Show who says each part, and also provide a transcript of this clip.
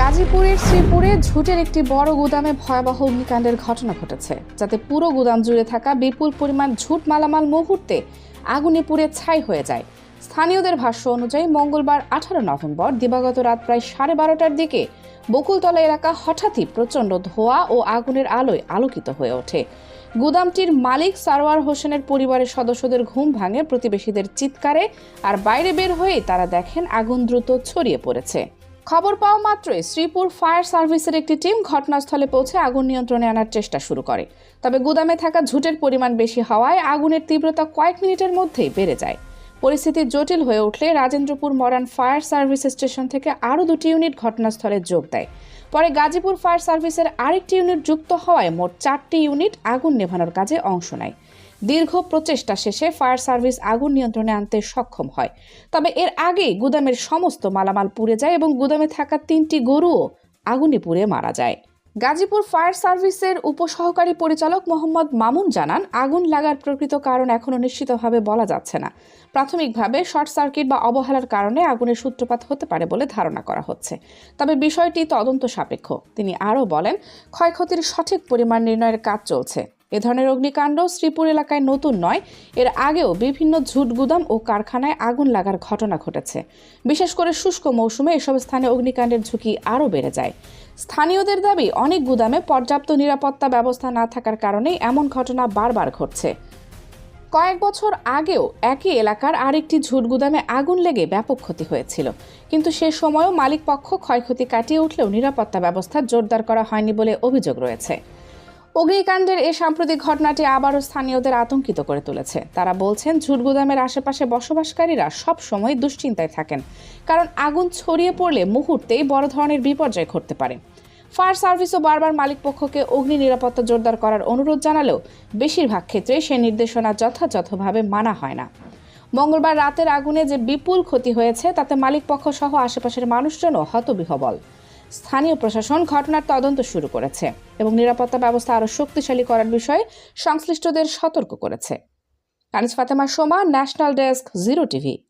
Speaker 1: গাজীপুরের শ্রীপুরে ঝুটের একটি বড় গুদামে ভয়াবহ অগ্নিকাণ্ডের ঘটনা ঘটেছে, যাতে পুরো গুদাম জুড়ে থাকা বিপুল পরিমাণ ঝুট মালামাল মুহূর্তে আগুনে পুড়ে ছাই হয়ে যায়। স্থানীয়দের ভাষ্য অনুযায়ী, মঙ্গলবার আঠারো নভেম্বর দিবাগত রাত প্রায় সাড়ে বারোটার দিকে বকুলতলা এলাকা হঠাৎই প্রচণ্ড ধোয়া ও আগুনের আলোয় আলোকিত হয়ে ওঠে। গুদামটির মালিক সারোয়ার হোসেনের পরিবারের সদস্যদের ঘুম ভাঙে, প্রতিবেশীদের চিৎকারে, আর বাইরে বের হয়ে তারা দেখেন আগুন দ্রুত ছড়িয়ে পড়েছে। খবর পাওয়া মাত্রই শ্রীপুর ফায়ার সার্ভিসের একটি টিম ঘটনাস্থলে পৌঁছে আগুন নিয়ন্ত্রণে আনার চেষ্টা শুরু করে। তবে গুদামে থাকা ঝুটের পরিমাণ বেশি হওয়ায় আগুনের তীব্রতা কয়েক মিনিটের মধ্যেই বেড়ে যায়। পরিস্থিতি জটিল হয়ে উঠলে রাজেন্দ্রপুর মরান ফায়ার সার্ভিস স্টেশন থেকে আরও দুটি ইউনিট ঘটনাস্থলে যোগ দেয়। পরে গাজীপুর ফায়ার সার্ভিসের আরেকটি ইউনিট যুক্ত হওয়ায় মোট চারটি ইউনিট আগুন নেভানোর কাজে অংশ নেয়। দীর্ঘ প্রচেষ্টা শেষে ফায়ার সার্ভিস আগুন নিয়ন্ত্রণে আনতে সক্ষম হয়। তবে এর আগেই গুদামের সমস্ত মালামাল পুড়ে যায় এবং গুদামে থাকা তিনটি গরুও আগুনে পুড়ে মারা যায়। গাজীপুর ফায়ার সার্ভিসের উপসহকারী পরিচালক মোহাম্মদ মামুন জানান, আগুন লাগার প্রকৃত কারণ এখনও নিশ্চিতভাবে বলা যাচ্ছে না। প্রাথমিকভাবে শর্ট সার্কিট বা অবহেলার কারণে আগুনের সূত্রপাত হতে পারে বলে ধারণা করা হচ্ছে। তবে বিষয়টি তদন্ত সাপেক্ষ। তিনি আরও বলেন, ক্ষয়ক্ষতির সঠিক পরিমাণ নির্ণয়ের কাজ চলছে। এ ধরনের অগ্নিকাণ্ড শ্রীপুর এলাকায় নতুন নয়। এর আগেও বিভিন্ন ঝুট গুদাম ও কারখানায় আগুন লাগার ঘটনা ঘটেছে। বিশেষ করে শুষ্ক মৌসুমে এসব স্থানে অগ্নিকাণ্ডের ঝুঁকি আরও বেড়ে যায়। স্থানীয়দের দাবি, অনেক গুদামে পর্যাপ্ত নিরাপত্তা ব্যবস্থা না থাকার কারণেই এমন ঘটনা বারবার ঘটছে। কয়েক বছর আগেও একই এলাকার আরেকটি ঝুট গুদামে আগুন লেগে ব্যাপক ক্ষতি হয়েছিল। কিন্তু সে সময়ও মালিক পক্ষ ক্ষয়ক্ষতি কাটিয়ে উঠলেও নিরাপত্তা ব্যবস্থা জোরদার করা হয়নি বলে অভিযোগ রয়েছে। অগ্নিকাণ্ডের এই সাম্প্রতিক ঘটনাটি আবারও স্থানীয়দের আতঙ্কিত করে তুলেছে। তারা বলছেন ঝুট গুদামের আশেপাশে বসবাসকারীরা সব সময় দুশ্চিন্তায় থাকেন, কারণ আগুন ছড়িয়ে পড়লে মুহূর্তেই বড় ধরনের বিপর্যয় ঘটতে পারে। ফায়ার সার্ভিসও বারবার মালিক পক্ষকে অগ্নি নিরাপত্তা জোরদার করার অনুরোধ জানালেও বেশিরভাগ ক্ষেত্রে সে নির্দেশনা যথাযথভাবে মানা হয় না। মঙ্গলবার রাতের আগুনে যে বিপুল ক্ষতি হয়েছে, তাতে মালিক পক্ষ সহ আশেপাশের মানুষজনও হতবিহবল। স্থানীয় প্রশাসন ঘটনার তদন্ত শুরু করেছে এবং নিরাপত্তা ব্যবস্থা আরও শক্তিশালী করার বিষয়ে সংশ্লিষ্টদের সতর্ক করেছে। Kaniz Fatema Soma national desk zero TV